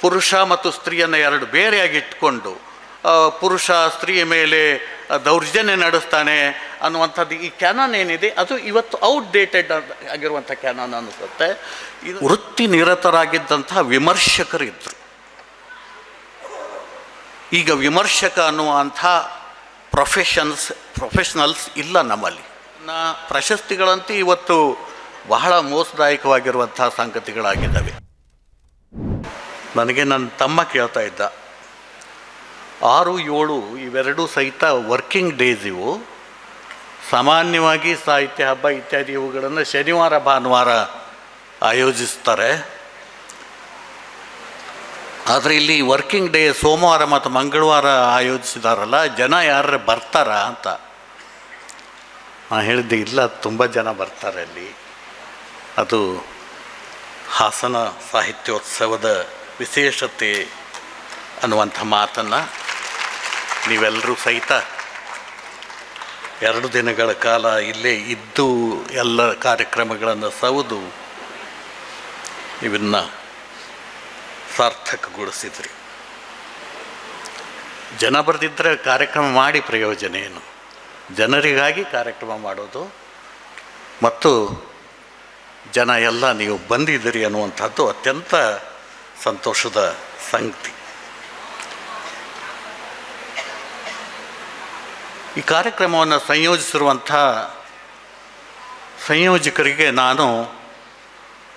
ಪುರುಷ ಮತ್ತು ಸ್ತ್ರೀಯನ್ನು ಎರಡು ಬೇರೆಯಾಗಿ ಇಟ್ಕೊಂಡು ಆ, ಪುರುಷ ಸ್ತ್ರೀಯ ಮೇಲೆ ದೌರ್ಜನ್ಯ ನಡೆಸ್ತಾನೆ ಅನ್ನುವಂಥದ್ದು ಈ ಕ್ಯಾನನ್ ಏನಿದೆ ಅದು ಇವತ್ತು ಔಟ್ಡೇಟೆಡ್ ಆಗಿರುವಂಥ ಕ್ಯಾನನ್ ಅನಿಸುತ್ತೆ ಇದು ವೃತ್ತಿ ನಿರತರಾಗಿದ್ದಂಥ ವಿಮರ್ಶಕರಿದ್ದರು ಈಗ ವಿಮರ್ಶಕ ಅನ್ನುವಂಥ ಪ್ರೊಫೆಷನ್ಸ್ ಪ್ರೊಫೆಷನಲ್ಸ್ ಇಲ್ಲ ನಮ್ಮಲ್ಲಿ. ನಾ ಪ್ರಶಸ್ತಿಗಳಂತೂ ಇವತ್ತು ಬಹಳ ಮೋಸದಾಯಕವಾಗಿರುವಂಥ ಸಂಗತಿಗಳಾಗಿದ್ದಾವೆ. ನನಗೆ ನನ್ನ ತಮ್ಮ ಕೇಳ್ತಾ ಇದ್ದ, ಆರು, ಏಳು ಇವೆರಡೂ ಸಹಿತ ವರ್ಕಿಂಗ್ ಡೇಸ್ ಇವು. ಸಾಮಾನ್ಯವಾಗಿ ಸಾಹಿತ್ಯ ಹಬ್ಬ ಇತ್ಯಾದಿ ಇವುಗಳನ್ನು ಶನಿವಾರ, ಭಾನುವಾರ ಆಯೋಜಿಸ್ತಾರೆ. ಆದರೆ ಇಲ್ಲಿ ವರ್ಕಿಂಗ್ ಡೇ ಸೋಮವಾರ ಮತ್ತು ಮಂಗಳವಾರ ಆಯೋಜಿಸಿದಾರಲ್ಲ, ಜನ ಯಾರು ಬರ್ತಾರ ಅಂತ. ನಾನು ಹೇಳಿದ್ದೆ, ಇಲ್ಲ, ತುಂಬ ಜನ ಬರ್ತಾರೆ ಅಲ್ಲಿ. ಅದು ಹಾಸನ ಸಾಹಿತ್ಯೋತ್ಸವದ ವಿಶೇಷತೆ ಅನ್ನುವಂಥ ಮಾತನ್ನು ನೀವೆಲ್ಲರೂ ಸಹಿತ ಎರಡು ದಿನಗಳ ಕಾಲ ಇಲ್ಲೇ ಇದ್ದು ಎಲ್ಲ ಕಾರ್ಯಕ್ರಮಗಳನ್ನು ಸೌದು ಇವನ್ನ ಸಾರ್ಥಕಗೊಳಿಸಿದ್ರಿ. ಜನ ಬರೆದಿದ್ದರೆ ಕಾರ್ಯಕ್ರಮ ಮಾಡಿ ಪ್ರಯೋಜನ ಏನು? ಜನರಿಗಾಗಿ ಕಾರ್ಯಕ್ರಮ ಮಾಡೋದು ಮತ್ತು ಜನ ಎಲ್ಲ ನೀವು ಬಂದಿದ್ದೀರಿ ಅನ್ನುವಂಥದ್ದು ಅತ್ಯಂತ ಸಂತೋಷದ ಸಂಗತಿ. ಈ ಕಾರ್ಯಕ್ರಮವನ್ನು ಸಂಯೋಜಿಸಿರುವಂಥ ಸಂಯೋಜಕರಿಗೆ ನಾನು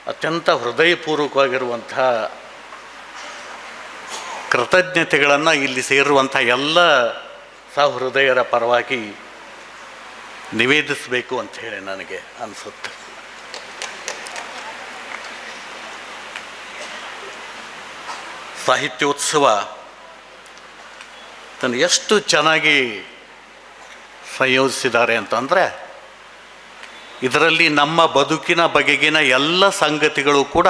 ಅತ್ಯಂತ ಹೃದಯಪೂರ್ವಕವಾಗಿರುವಂಥ ಕೃತಜ್ಞತೆಗಳನ್ನು ಇಲ್ಲಿ ಸೇರುವಂಥ ಎಲ್ಲ ಸಹೃದಯರ ಪರವಾಗಿ ನಿವೇದಿಸಬೇಕು ಅಂತ ಹೇಳಿ ನನಗೆ ಅನಿಸುತ್ತೆ. ಸಾಹಿತ್ಯೋತ್ಸವ. ತನ್ನ ಎಷ್ಟು ಚೆನ್ನಾಗಿ ಸಂಯೋಜಿಸಿದ್ದಾರೆ ಅಂತಂದರೆ, ಇದರಲ್ಲಿ ನಮ್ಮ ಬದುಕಿನ ಬಗೆಗಿನ ಎಲ್ಲ ಸಂಗತಿಗಳು ಕೂಡ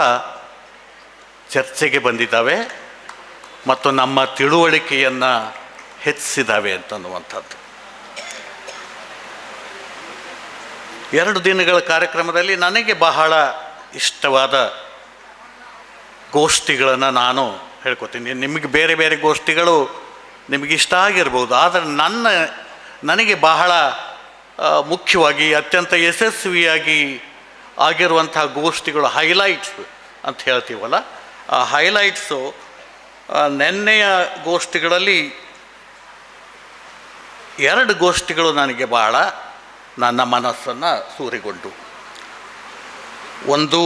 ಚರ್ಚೆಗೆ ಬಂದಿದ್ದಾವೆ ಮತ್ತು ನಮ್ಮ ತಿಳುವಳಿಕೆಯನ್ನು ಹೆಚ್ಚಿಸಿದ್ದಾವೆ ಅಂತನ್ನುವಂಥದ್ದು. ಎರಡು ದಿನಗಳ ಕಾರ್ಯಕ್ರಮದಲ್ಲಿ ನನಗೆ ಬಹಳ ಇಷ್ಟವಾದ ಗೋಷ್ಠಿಗಳನ್ನು ನಾನು ಹೇಳ್ಕೊತೀನಿ. ನಿಮಗೆ ಬೇರೆ ಬೇರೆ ಗೋಷ್ಠಿಗಳು ನಿಮಗೆ ಇಷ್ಟ ಆಗಿರ್ಬೋದು, ಆದರೆ ನನ್ನ, ನನಗೆ ಬಹಳ ಮುಖ್ಯವಾಗಿ, ಅತ್ಯಂತ ಯಶಸ್ವಿಯಾಗಿ ಆಗಿರುವಂಥ ಗೋಷ್ಠಿಗಳು ಹೈಲೈಟ್ಸ್ ಅಂತ ಹೇಳ್ತೀವಲ್ಲ, ಆ ಹೈಲೈಟ್ಸು ನೆನ್ನೆಯ ಗೋಷ್ಠಿಗಳಲ್ಲಿ ಎರಡು ಗೋಷ್ಠಿಗಳು ನನಗೆ ಬಹಳ ನನ್ನ ಮನಸ್ಸನ್ನು ಸೂರಿಗೊಂಡು. ಒಂದು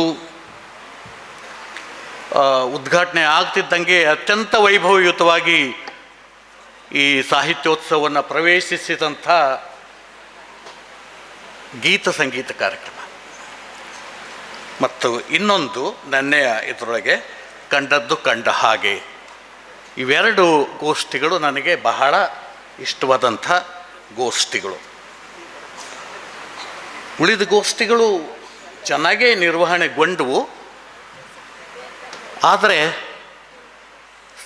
ಉದ್ಘಾಟನೆ ಆಗ್ತಿದ್ದಂಗೆ ಅತ್ಯಂತ ವೈಭವಯುತವಾಗಿ ಈ ಸಾಹಿತ್ಯೋತ್ಸವವನ್ನು ಪ್ರವೇಶಿಸಿದಂಥ ಗೀತ ಸಂಗೀತ ಕಾರ್ಯಕ್ರಮ. ಮತ್ತು ಇನ್ನೊಂದು ನೆನ್ನೆಯ ಇದರೊಳಗೆ ಕಂಡದ್ದು ಕಂಡ ಹಾಗೆ. ಇವೆರಡು ಗೋಷ್ಠಿಗಳು ನನಗೆ ಬಹಳ ಇಷ್ಟವಾದಂಥ ಗೋಷ್ಠಿಗಳು. ಉಳಿದ ಗೋಷ್ಠಿಗಳು ಚೆನ್ನಾಗೇ ನಿರ್ವಹಣೆಗೊಂಡವು. ಆದರೆ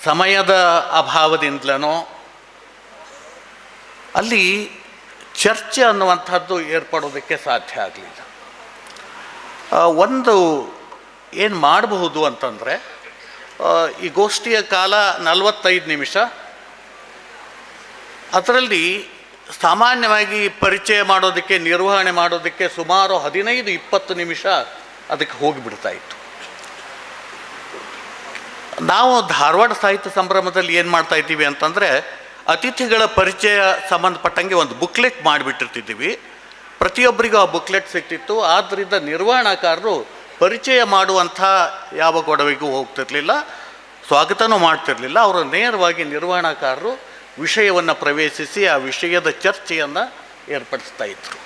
ಸಮಯದ ಅಭಾವದಿಂದಲೂ ಅಲ್ಲಿ ಚರ್ಚೆ ಅನ್ನುವಂಥದ್ದು ಏರ್ಪಡೋದಕ್ಕೆ ಸಾಧ್ಯ ಆಗಲಿಲ್ಲ. ಒಂದು ಏನು ಮಾಡಬಹುದು ಅಂತಂದರೆ ಈ ಗೋಷ್ಠಿಯ ಕಾಲ ನಲವತ್ತೈದು ನಿಮಿಷ. ಅದರಲ್ಲಿ ಸಾಮಾನ್ಯವಾಗಿ ಪರಿಚಯ ಮಾಡೋದಕ್ಕೆ, ನಿರ್ವಹಣೆ ಮಾಡೋದಕ್ಕೆ ಸುಮಾರು ಹದಿನೈದು, ಇಪ್ಪತ್ತು ನಿಮಿಷ ಅದಕ್ಕೆ ಹೋಗಿಬಿಡ್ತಾ ಇತ್ತು. ನಾವು ಧಾರವಾಡ ಸಾಹಿತ್ಯ ಸಂಭ್ರಮದಲ್ಲಿ ಏನು ಮಾಡ್ತಾ ಇದ್ದೀವಿ ಅಂತಂದರೆ ಅತಿಥಿಗಳ ಪರಿಚಯ ಸಂಬಂಧಪಟ್ಟಂಗೆ ಒಂದು ಬುಕ್ಲೆಟ್ ಮಾಡಿಬಿಟ್ಟಿರ್ತಿದ್ದೀವಿ. ಪ್ರತಿಯೊಬ್ಬರಿಗೂ ಆ ಬುಕ್ಲೆಟ್ ಸಿಗ್ತಿತ್ತು. ಆದ್ದರಿಂದ ನಿರ್ವಹಣಾಕಾರರು ಪರಿಚಯ ಮಾಡುವಂಥ ಯಾವ ಗೊಡವೆಗೂ ಹೋಗ್ತಿರ್ಲಿಲ್ಲ. ಸ್ವಾಗತನೂ ಮಾಡ್ತಿರಲಿಲ್ಲ. ಅವರು ನೇರವಾಗಿ ನಿರ್ವಹಣಾಕಾರರು ವಿಷಯವನ್ನು ಪ್ರವೇಶಿಸಿ ಆ ವಿಷಯದ ಚರ್ಚೆಯನ್ನು ಏರ್ಪಡಿಸ್ತಾ ಇದ್ರು.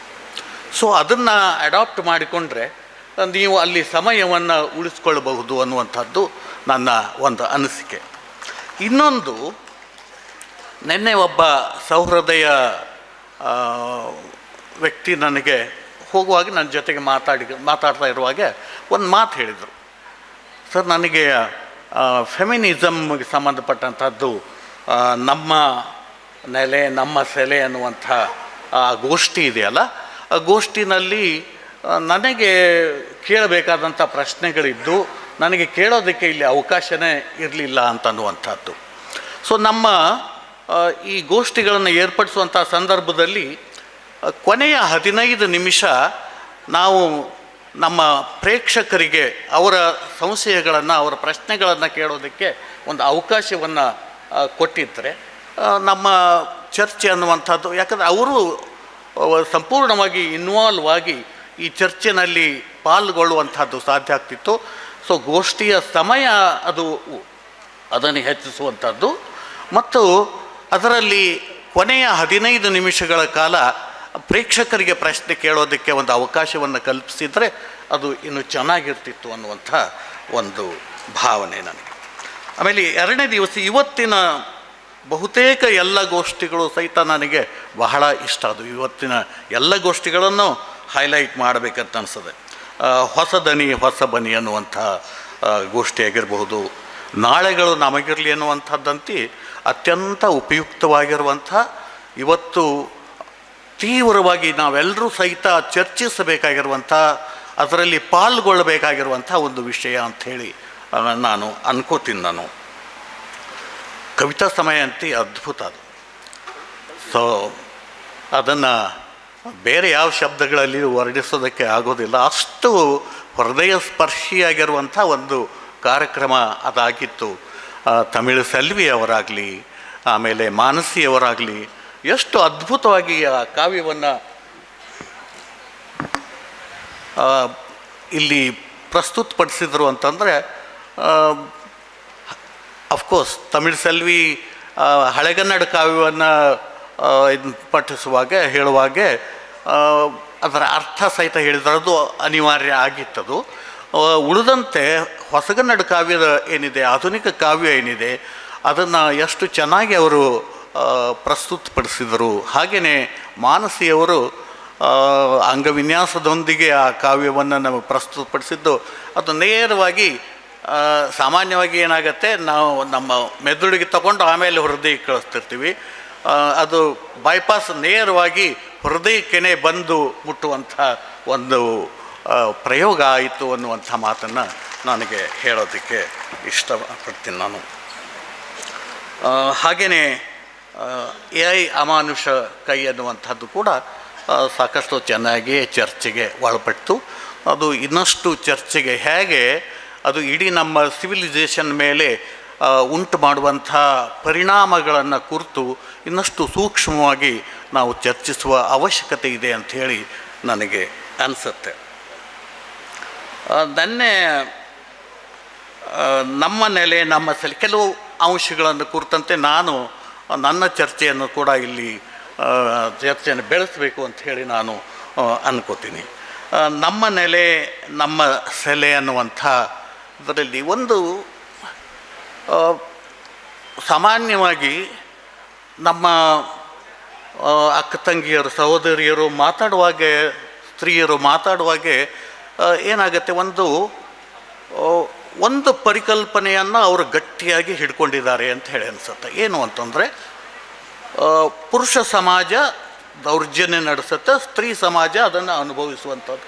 ಸೊ ಅದನ್ನು ಅಡಾಪ್ಟ್ ಮಾಡಿಕೊಂಡ್ರೆ ನೀವು ಅಲ್ಲಿ ಸಮಯವನ್ನು ಉಳಿಸ್ಕೊಳ್ಬಹುದು ಅನ್ನುವಂಥದ್ದು ನನ್ನ ಒಂದು ಅನಿಸಿಕೆ. ಇನ್ನೊಂದು, ನಿನ್ನೆ ಒಬ್ಬ ಸೌಹೃದಯ ವ್ಯಕ್ತಿ ನನಗೆ ಹೋಗುವಾಗ ನನ್ನ ಜೊತೆಗೆ ಮಾತಾಡಿ, ಮಾತಾಡ್ತಾ ಇರುವಾಗ ಒಂದು ಮಾತು ಹೇಳಿದರು. ಸರ್, ನನಗೆ ಫೆಮಿನಿಸಮ್ಗೆ ಸಂಬಂಧಪಟ್ಟಂಥದ್ದು ನಮ್ಮ ನೆಲೆ, ನಮ್ಮ ಸೆಲೆ ಅನ್ನುವಂಥ ಗೋಷ್ಠಿ ಇದೆಯಲ್ಲ, ಆ ಗೋಷ್ಠಿನಲ್ಲಿ ನನಗೆ ಕೇಳಬೇಕಾದಂಥ ಪ್ರಶ್ನೆಗಳಿದ್ದು ನನಗೆ ಕೇಳೋದಕ್ಕೆ ಇಲ್ಲಿ ಅವಕಾಶವೇ ಇರಲಿಲ್ಲ ಅಂತನ್ನುವಂಥದ್ದು. ಸೊ ನಮ್ಮ ಈ ಗೋಷ್ಠಿಗಳನ್ನು ಏರ್ಪಡಿಸುವಂಥ ಸಂದರ್ಭದಲ್ಲಿ ಕೊನೆಯ ಹದಿನೈದು ನಿಮಿಷ ನಾವು ನಮ್ಮ ಪ್ರೇಕ್ಷಕರಿಗೆ ಅವರ ಸಂಶಯಗಳನ್ನು, ಅವರ ಪ್ರಶ್ನೆಗಳನ್ನು ಕೇಳೋದಕ್ಕೆ ಒಂದು ಅವಕಾಶವನ್ನು ಕೊಟ್ಟಿದ್ದರೆ ನಮ್ಮ ಚರ್ಚೆ ಅನ್ನುವಂಥದ್ದು, ಯಾಕಂದರೆ ಅವರು ಸಂಪೂರ್ಣವಾಗಿ ಇನ್ವಾಲ್ವ್ ಆಗಿ ಈ ಚರ್ಚಿನಲ್ಲಿ ಪಾಲ್ಗೊಳ್ಳುವಂಥದ್ದು ಸಾಧ್ಯ ಆಗ್ತಿತ್ತು. ಸೊ ಗೋಷ್ಠಿಯ ಸಮಯ ಅದು ಅದನ್ನು ಹೆಚ್ಚಿಸುವಂಥದ್ದು. ಮತ್ತು ಅದರಲ್ಲಿ ಕೊನೆಯ ಹದಿನೈದು ನಿಮಿಷಗಳ ಕಾಲ ಪ್ರೇಕ್ಷಕರಿಗೆ ಪ್ರಶ್ನೆ ಕೇಳೋದಕ್ಕೆ ಒಂದು ಅವಕಾಶವನ್ನು ಕಲ್ಪಿಸಿದರೆ ಅದು ಇನ್ನೂ ಚೆನ್ನಾಗಿರ್ತಿತ್ತು ಅನ್ನುವಂಥ ಒಂದು ಭಾವನೆ ನನಗೆ. ಆಮೇಲೆ ಎರಡನೇ ದಿವಸ ಇವತ್ತಿನ ಬಹುತೇಕ ಎಲ್ಲ ಗೋಷ್ಠಿಗಳು ಸಹಿತ ನನಗೆ ಬಹಳ ಇಷ್ಟ. ಅದು ಇವತ್ತಿನ ಎಲ್ಲ ಗೋಷ್ಠಿಗಳನ್ನು ಹೈಲೈಟ್ ಮಾಡಬೇಕಂತ ಅನಿಸ್ತದೆ ಹೊಸ ದನಿ, ಹೊಸ ಬನಿ ಅನ್ನುವಂಥ ಗೋಷ್ಠಿಯಾಗಿರಬಹುದು ನಾಳೆಗಳು ನಮಗಿರಲಿ ಅನ್ನುವಂಥದ್ದಂತಿ ಅತ್ಯಂತ ಉಪಯುಕ್ತವಾಗಿರುವಂಥ, ಇವತ್ತು ತೀವ್ರವಾಗಿ ನಾವೆಲ್ಲರೂ ಸಹಿತ ಚರ್ಚಿಸಬೇಕಾಗಿರುವಂಥ, ಅದರಲ್ಲಿ ಪಾಲ್ಗೊಳ್ಳಬೇಕಾಗಿರುವಂಥ ಒಂದು ವಿಷಯ ಅಂಥೇಳಿ ನಾನು ಅನ್ಕೋತೀನಿ ನಾನು. ಕವಿತಾ ಸಮಯ ಅಂತ ಅದ್ಭುತ ಅದು. ಸೊ, ಅದನ್ನು ಬೇರೆ ಯಾವ ಶಬ್ದಗಳಲ್ಲಿ ವರ್ಣಿಸೋದಕ್ಕೆ ಆಗೋದಿಲ್ಲ. ಅಷ್ಟು ಹೃದಯ ಸ್ಪರ್ಶಿಯಾಗಿರುವಂಥ ಒಂದು ಕಾರ್ಯಕ್ರಮ ಅದಾಗಿತ್ತು. ತಮಿಳು ಸೆಲ್ವಿ ಅವರಾಗಲಿ ಆಮೇಲೆ ಮಾನಸಿಯವರಾಗಲಿ, ಎಷ್ಟು ಅದ್ಭುತವಾಗಿ ಆ ಕಾವ್ಯವನ್ನು ಇಲ್ಲಿ ಪ್ರಸ್ತುತಪಡಿಸಿದರು ಅಂತಂದರೆ ಅಫ್ಕೋರ್ಸ್ ತಮಿಳು ಸೆಲ್ವಿ ಹಳೆಗನ್ನಡ ಕಾವ್ಯವನ್ನು ಇದನ್ನ ಪಠಿಸುವಾಗ, ಹೇಳುವಾಗೆ ಅದರ ಅರ್ಥ ಸಹಿತ ಹೇಳಿದ್ರದು ಅನಿವಾರ್ಯ ಆಗಿತ್ತದು. ಉಳಿದಂತೆ ಹೊಸಗನ್ನಡ ಕಾವ್ಯದ ಏನಿದೆ, ಆಧುನಿಕ ಕಾವ್ಯ ಏನಿದೆ, ಅದನ್ನು ಎಷ್ಟು ಚೆನ್ನಾಗಿ ಅವರು ಪ್ರಸ್ತುತಪಡಿಸಿದರು. ಹಾಗೆಯೇ ಮಾನಸಿಯವರು ಅಂಗವಿನ್ಯಾಸದೊಂದಿಗೆ ಆ ಕಾವ್ಯವನ್ನು ನಮಗೆ ಪ್ರಸ್ತುತಪಡಿಸಿದ್ದು, ಅದು ನೇರವಾಗಿ ಸಾಮಾನ್ಯವಾಗಿ ಏನಾಗುತ್ತೆ, ನಾವು ನಮ್ಮ ಮೆದುಳಿಗೆ ತಗೊಂಡು ಆಮೇಲೆ ಹೃದಯಕ್ಕೆ ಕಳಿಸ್ತಿರ್ತೀವಿ. ಅದು ಬೈಪಾಸ್ ನೇರವಾಗಿ ಹೃದಯಕ್ಕೆನೆ ಬಂದು ಮುಟ್ಟುವಂಥ ಒಂದು ಪ್ರಯೋಗ ಆಯಿತು ಅನ್ನುವಂಥ ಮಾತನ್ನು ನನಗೆ ಹೇಳೋದಕ್ಕೆ ಇಷ್ಟಪಡ್ತೀನಿ ನಾನು. ಹಾಗೆಯೇ ಎ ಐ ಅಮಾನುಷ ಕೈ ಅನ್ನುವಂಥದ್ದು ಕೂಡ ಸಾಕಷ್ಟು ಚೆನ್ನಾಗಿ ಚರ್ಚೆಗೆ ಒಳಪಟ್ಟು, ಅದು ಇನ್ನಷ್ಟು ಚರ್ಚೆಗೆ ಹೇಗೆ, ಅದು ಇಡೀ ನಮ್ಮ ಸಿವಿಲೈಸೇಷನ್ ಮೇಲೆ ಉಂಟು ಮಾಡುವಂಥ ಪರಿಣಾಮಗಳನ್ನು ಕುರಿತು ಇನ್ನಷ್ಟು ಸೂಕ್ಷ್ಮವಾಗಿ ನಾವು ಚರ್ಚಿಸುವ ಅವಶ್ಯಕತೆ ಇದೆ ಅಂಥೇಳಿ ನನಗೆ ಅನಿಸುತ್ತೆ. ನನ್ನೆ ನಮ್ಮ ನೆಲೆ, ನಮ್ಮ ಸಲ, ಕೆಲವು ಅಂಶಗಳನ್ನು ಕುರಿತಂತೆ ನಾನು ನನ್ನ ಚರ್ಚೆಯನ್ನು ಕೂಡ ಇಲ್ಲಿ ಚರ್ಚೆಯನ್ನು ಬೆಳೆಸಬೇಕು ಅಂತ ಹೇಳಿ ನಾನು ಅನ್ಕೋತೀನಿ. ನಮ್ಮ ನೆಲೆ, ನಮ್ಮ ಸೆಲೆ ಅನ್ನುವಂಥ ಇದರಲ್ಲಿ ಒಂದು ಸಾಮಾನ್ಯವಾಗಿ ನಮ್ಮ ಅಕ್ಕ ತಂಗಿಯರು, ಸಹೋದರಿಯರು ಮಾತಾಡುವಾಗೆ, ಸ್ತ್ರೀಯರು ಮಾತಾಡುವಾಗೆ ಏನಾಗುತ್ತೆ ಒಂದು ಒಂದು ಪರಿಕಲ್ಪನೆಯನ್ನು ಅವರು ಗಟ್ಟಿಯಾಗಿ ಹಿಡ್ಕೊಂಡಿದ್ದಾರೆ ಅಂತ ಹೇಳಿ ಅನಿಸುತ್ತೆ. ಏನು ಅಂತಂದರೆ ಪುರುಷ ಸಮಾಜ ದೌರ್ಜನ್ಯ ನಡೆಸುತ್ತೆ, ಸ್ತ್ರೀ ಸಮಾಜ ಅದನ್ನು ಅನುಭವಿಸುವಂಥದ್ದು.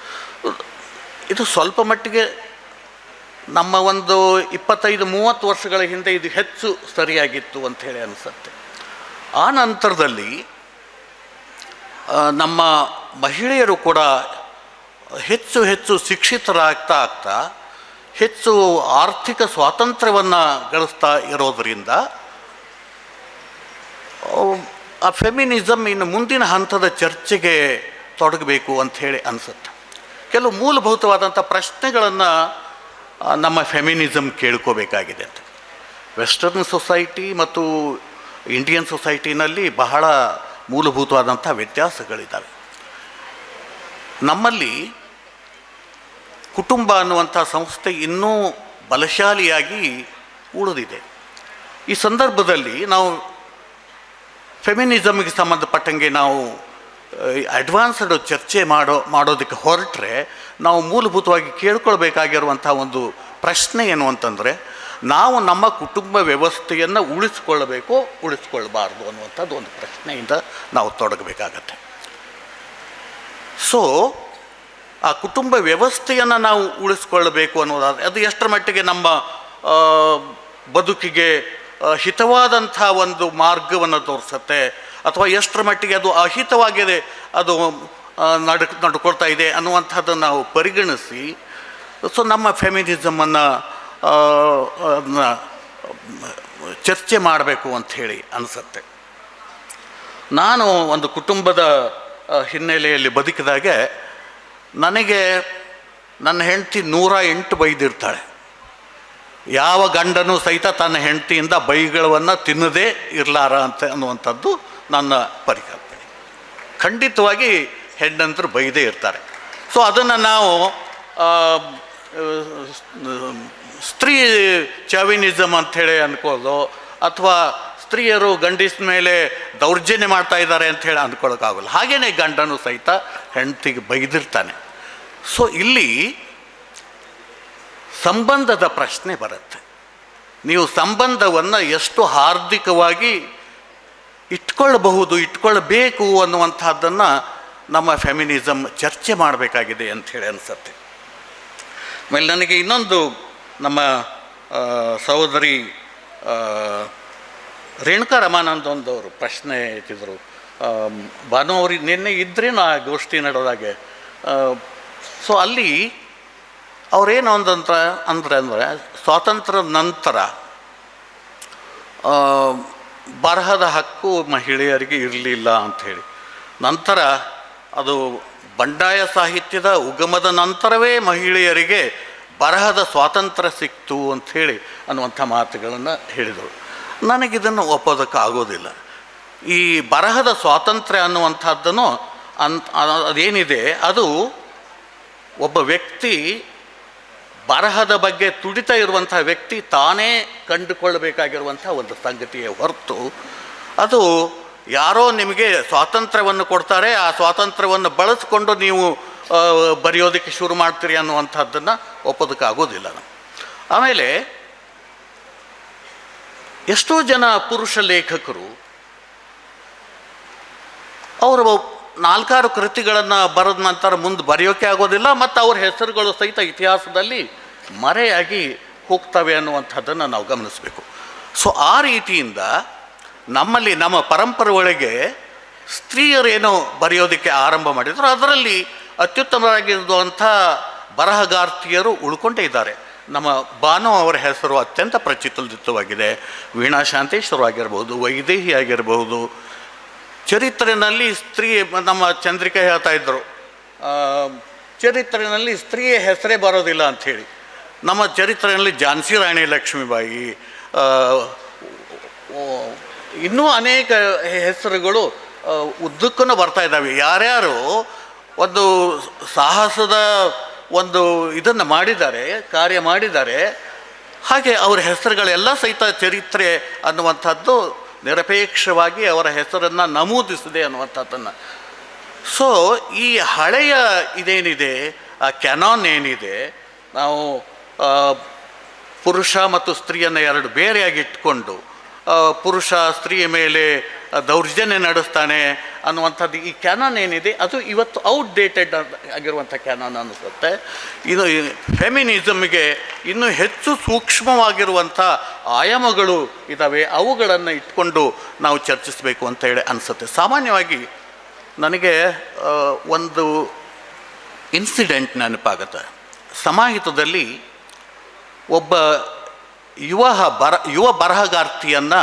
ಇದು ಸ್ವಲ್ಪ ಮಟ್ಟಿಗೆ ನಮ್ಮ ಒಂದು ಇಪ್ಪತ್ತೈದು, ಮೂವತ್ತು ವರ್ಷಗಳ ಹಿಂದೆ ಇದು ಹೆಚ್ಚು ಸರಿಯಾಗಿತ್ತು ಅಂತ ಹೇಳಿ ಅನಿಸುತ್ತೆ. ಆ ನಂತರದಲ್ಲಿ ನಮ್ಮ ಮಹಿಳೆಯರು ಕೂಡ ಹೆಚ್ಚು ಹೆಚ್ಚು ಶಿಕ್ಷಿತರಾಗ್ತಾ ಆಗ್ತಾ, ಹೆಚ್ಚು ಆರ್ಥಿಕ ಸ್ವಾತಂತ್ರ್ಯವನ್ನು ಗಳಿಸ್ತಾ ಇರೋದರಿಂದ, ಆ ಫೆಮಿನಿಸಮ್ ಇನ್ನು ಮುಂದಿನ ಹಂತದ ಚರ್ಚೆಗೆ ತೊಡಗಬೇಕು ಹೇಳಿ ಅನಿಸುತ್ತೆ. ಕೆಲವು ಮೂಲಭೂತವಾದಂಥ ಪ್ರಶ್ನೆಗಳನ್ನು ನಮ್ಮ ಫೆಮಿನಿಸಮ್ ಕೇಳ್ಕೋಬೇಕಾಗಿದೆ ಅಂತ. ವೆಸ್ಟರ್ನ್ ಸೊಸೈಟಿ ಮತ್ತು ಇಂಡಿಯನ್ ಸೊಸೈಟಿನಲ್ಲಿ ಬಹಳ ಮೂಲಭೂತವಾದಂಥ ವ್ಯತ್ಯಾಸಗಳಿದ್ದಾವೆ. ನಮ್ಮಲ್ಲಿ ಕುಟುಂಬ ಅನ್ನುವಂಥ ಸಂಸ್ಥೆ ಇನ್ನೂ ಬಲಶಾಲಿಯಾಗಿ ಉಳಿದಿದೆ. ಈ ಸಂದರ್ಭದಲ್ಲಿ ನಾವು ಫೆಮಿನಿಸಮ್ಗೆ ಸಂಬಂಧಪಟ್ಟಂಗೆ ನಾವು ಅಡ್ವಾನ್ಸ್ಡ್ ಚರ್ಚೆ ಮಾಡೋ, ಮಾಡೋದಕ್ಕೆ ಹೊರಟ್ರೆ ನಾವು ಮೂಲಭೂತವಾಗಿ ಕೇಳ್ಕೊಳ್ಬೇಕಾಗಿರುವಂಥ ಒಂದು ಪ್ರಶ್ನೆ ಏನು ಅಂತಂದರೆ ನಾವು ನಮ್ಮ ಕುಟುಂಬ ವ್ಯವಸ್ಥೆಯನ್ನು ಉಳಿಸ್ಕೊಳ್ಬೇಕು, ಉಳಿಸ್ಕೊಳ್ಬಾರ್ದು ಅನ್ನುವಂಥದ್ದು ಒಂದು ಪ್ರಶ್ನೆಯಿಂದ ನಾವು ತೊಡಗಬೇಕಾಗತ್ತೆ. ಸೊ ಆ ಕುಟುಂಬ ವ್ಯವಸ್ಥೆಯನ್ನು ನಾವು ಉಳಿಸ್ಕೊಳ್ಬೇಕು ಅನ್ನೋದಾದರೆ, ಅದು ಎಷ್ಟರ ಮಟ್ಟಿಗೆ ನಮ್ಮ ಬದುಕಿಗೆ ಹಿತವಾದಂಥ ಒಂದು ಮಾರ್ಗವನ್ನು ತೋರಿಸುತ್ತೆ, ಅಥವಾ ಎಷ್ಟರ ಮಟ್ಟಿಗೆ ಅದು ಅಹಿತವಾಗಿದೆ, ಅದು ನಡ್, ನಡ್ಕೊಳ್ತಾ ಇದೆ ಅನ್ನುವಂಥದ್ದನ್ನು ನಾವು ಪರಿಗಣಿಸಿ, ಸೊ, ನಮ್ಮ ಫೆಮಿನಿಸಮನ್ನು ಅದನ್ನ ಚರ್ಚೆ ಮಾಡಬೇಕು ಅಂಥೇಳಿ ಅನಿಸುತ್ತೆ. ನಾನು ಒಂದು ಕುಟುಂಬದ ಹಿನ್ನೆಲೆಯಲ್ಲಿ ಬದುಕಿದಾಗೆ ನನಗೆ ನನ್ನ ಹೆಂಡತಿ ನೂರ ಎಂಟು ಬೈದಿರ್ತಾಳೆ. ಯಾವ ಗಂಡನೂ ಸಹಿತ ತನ್ನ ಹೆಂಡತಿಯಿಂದ ಬೈಗಳವನ್ನು ತಿನ್ನದೇ ಇರಲಾರ ಅಂತ ಅನ್ನುವಂಥದ್ದು ನನ್ನ ಪರಿಕಲ್ಪನೆ. ಖಂಡಿತವಾಗಿ ಹೆಂಡಂತರು ಬೈದೇ ಇರ್ತಾರೆ. ಸೊ ಅದನ್ನು ನಾವು ಸ್ತ್ರೀ ಚಾವಿನಿಸಮ್ ಅಂಥೇಳಿ ಅನ್ಕೊಳ್ಳೋದು ಅಥವಾ ಸ್ತ್ರೀಯರು ಗಂಡಿಸ್ ಮೇಲೆ ದೌರ್ಜನ್ಯ ಮಾಡ್ತಾ ಇದ್ದಾರೆ ಅಂತ ಹೇಳಿ ಅಂದ್ಕೊಳ್ಳೋಕ್ಕಾಗಲ್ಲ. ಹಾಗೇನೆ ಗಂಡನು ಸಹಿತ ಹೆಂಡತಿಗೆ ಬೈದಿರ್ತಾನೆ. ಸೊ, ಇಲ್ಲಿ ಸಂಬಂಧದ ಪ್ರಶ್ನೆ ಬರುತ್ತೆ. ನೀವು ಸಂಬಂಧವನ್ನು ಎಷ್ಟು ಹಾರ್ದಿಕವಾಗಿ ಇಟ್ಕೊಳ್ಳಬಹುದು ಇಟ್ಕೊಳ್ಬೇಕು ಅನ್ನುವಂಥದ್ದನ್ನು ನಮ್ಮ ಫೆಮಿನಿಸಮ್ ಚರ್ಚೆ ಮಾಡಬೇಕಾಗಿದೆ ಅಂಥೇಳಿ ಅನಿಸುತ್ತೆ. ಆಮೇಲೆ ನನಗೆ ಇನ್ನೊಂದು ನಮ್ಮ ಸಹೋದರಿ ಆ, ರೇಣುಕಾ ರಮಾನಂದ ಒಂದು ಅವರು ಪ್ರಶ್ನೆ ಎತ್ತಿದ್ರು ಭಾನುವರಿ ನಿನ್ನೆ ಇದ್ರೇನು ನಾ ಗೋಷ್ಠಿ ನಡೋದಾಗೆ ಸೊ ಅಲ್ಲಿ ಅವ್ರೇನು ಒಂದಂತ ಅಂದ್ರೆ ಅಂದರೆ ಸ್ವಾತಂತ್ರ್ಯ ನಂತರ ಆ, ಬರಹದ ಹಕ್ಕು ಮಹಿಳೆಯರಿಗೆ ಇರಲಿಲ್ಲ ಅಂಥೇಳಿ ನಂತರ ಅದು ಬಂಡಾಯ ಸಾಹಿತ್ಯದ ಉಗಮದ ನಂತರವೇ ಮಹಿಳೆಯರಿಗೆ ಬರಹದ ಸ್ವಾತಂತ್ರ್ಯ ಸಿಕ್ತು ಅಂಥೇಳಿ ಅನ್ನುವಂಥ ಮಾತುಗಳನ್ನು ಹೇಳಿದರು. ನನಗಿದನ್ನು ಒಪ್ಪೋದಕ್ಕಾಗೋದಿಲ್ಲ. ಈ ಬರಹದ ಸ್ವಾತಂತ್ರ್ಯ ಅನ್ನುವಂಥದ್ದನ್ನು ಅಂತ ಅದೇನಿದೆ, ಅದು ಒಬ್ಬ ವ್ಯಕ್ತಿ ಬರಹದ ಬಗ್ಗೆ ತುಡಿತಾ ಇರುವಂಥ ವ್ಯಕ್ತಿ ತಾನೇ ಕಂಡುಕೊಳ್ಳಬೇಕಾಗಿರುವಂಥ ಒಂದು ಸಂಗತಿಯೇ ಹೊರತು, ಅದು ಯಾರೋ ನಿಮಗೆ ಸ್ವಾತಂತ್ರ್ಯವನ್ನು ಕೊಡ್ತಾರೆ, ಆ ಸ್ವಾತಂತ್ರ್ಯವನ್ನು ಬಳಸಿಕೊಂಡು ನೀವು ಬರೆಯೋದಕ್ಕೆ ಶುರು ಮಾಡ್ತೀರಿ ಅನ್ನುವಂಥದ್ದನ್ನು ಒಪ್ಪೋದಕ್ಕಾಗೋದಿಲ್ಲ ನಾವು. ಆಮೇಲೆ ಎಷ್ಟೋ ಜನ ಪುರುಷ ಲೇಖಕರು ಅವರು ನಾಲ್ಕಾರು ಕೃತಿಗಳನ್ನು ಬರೆದ ನಂತರ ಮುಂದೆ ಬರೆಯೋಕೆ ಆಗೋದಿಲ್ಲ ಮತ್ತು ಅವ್ರ ಹೆಸರುಗಳು ಸಹಿತ ಇತಿಹಾಸದಲ್ಲಿ ಮರೆಯಾಗಿ ಹೋಗ್ತವೆ ಅನ್ನುವಂಥದ್ದನ್ನು ನಾವು ಗಮನಿಸಬೇಕು ಸೊ ಆ ರೀತಿಯಿಂದ ನಮ್ಮಲ್ಲಿ ನಮ್ಮ ಪರಂಪರೆ ಒಳಗೆ ಸ್ತ್ರೀಯರೇನೋ ಬರೆಯೋದಕ್ಕೆ ಆರಂಭ ಮಾಡಿದ್ರು ಅದರಲ್ಲಿ ಅತ್ಯುತ್ತಮರಾಗಿರುವಂಥ ಬರಹಗಾರ್ತಿಯರು ಉಳ್ಕೊಂಡೇ ಇದ್ದಾರೆ. ನಮ್ಮ ಬಾನು ಅವರ ಹೆಸರು ಅತ್ಯಂತ ಪ್ರಚಿತವಾಗಿದೆ ವೀಣಾ ಶಾಂತೇಶ್ವರ ಆಗಿರ್ಬೋದು, ವೈದೇಹಿ ಆಗಿರಬಹುದು ಚರಿತ್ರೆಯಲ್ಲಿ ಸ್ತ್ರೀ, ನಮ್ಮ ಚಂದ್ರಿಕಾ ಹೇಳ್ತಾ ಇದ್ದರು ಚರಿತ್ರೆಯಲ್ಲಿ ಸ್ತ್ರೀಯ ಹೆಸರೇ ಬರೋದಿಲ್ಲ ಅಂಥೇಳಿ ನಮ್ಮ ಚರಿತ್ರೆಯಲ್ಲಿ ಝಾನ್ಸಿ ರಾಣಿ ಲಕ್ಷ್ಮೀಬಾಯಿ ಇನ್ನೂ ಅನೇಕ ಹೆಸರುಗಳು ಉದ್ದಕ್ಕೂ ಬರ್ತಾ ಇದ್ದಾವೆ. ಯಾರ್ಯಾರು ಒಂದು ಸಾಹಸದ ಒಂದು ಇದನ್ನು ಮಾಡಿದ್ದಾರೆ, ಕಾರ್ಯ ಮಾಡಿದ್ದಾರೆ. ಹಾಗೆ ಅವರ ಹೆಸರುಗಳೆಲ್ಲ ಸಹಿತ ಚರಿತ್ರೆ ಅನ್ನುವಂಥದ್ದು ನಿರಪೇಕ್ಷವಾಗಿ ಅವರ ಹೆಸರನ್ನು ನಮೂದಿಸಿದೆ ಅನ್ನುವಂಥದ್ದನ್ನು. ಸೊ ಈ ಹಳೆಯ ಇದೇನಿದೆ, ಆ ಕ್ಯಾನಾನ್ ಏನಿದೆ, ನಾವು ಪುರುಷ ಮತ್ತು ಸ್ತ್ರೀಯನ್ನು ಎರಡು ಬೇರೆಯಾಗಿ ಇಟ್ಕೊಂಡು ಪುರುಷ ಸ್ತ್ರೀಯ ಮೇಲೆ ದೌರ್ಜನ್ಯ ನಡೆಸ್ತಾನೆ ಅನ್ನುವಂಥದ್ದು ಈ ಕ್ಯಾನನ್ ಏನಿದೆ, ಅದು ಇವತ್ತು ಔಟ್ಡೇಟೆಡ್ ಆಗಿರುವಂಥ ಕ್ಯಾನನ್ ಅನಿಸುತ್ತೆ ಇದು ಫೆಮಿನಿಸಮ್ಗೆ ಇನ್ನೂ ಹೆಚ್ಚು ಸೂಕ್ಷ್ಮವಾಗಿರುವಂಥ ಆಯಾಮಗಳು ಇದ್ದಾವೆ ಅವುಗಳನ್ನು ಇಟ್ಕೊಂಡು ನಾವು ಚರ್ಚಿಸಬೇಕು ಅಂತ ಹೇಳಿ ಅನಿಸುತ್ತೆ. ಸಾಮಾನ್ಯವಾಗಿ ನನಗೆ ಒಂದು ಇನ್ಸಿಡೆಂಟ್ ನೆನಪಾಗುತ್ತೆ. ಸಮಾಹಿತದಲ್ಲಿ ಒಬ್ಬ ಯುವ ಬರ, ಯುವ ಬರಹಗಾರ್ತಿಯನ್ನು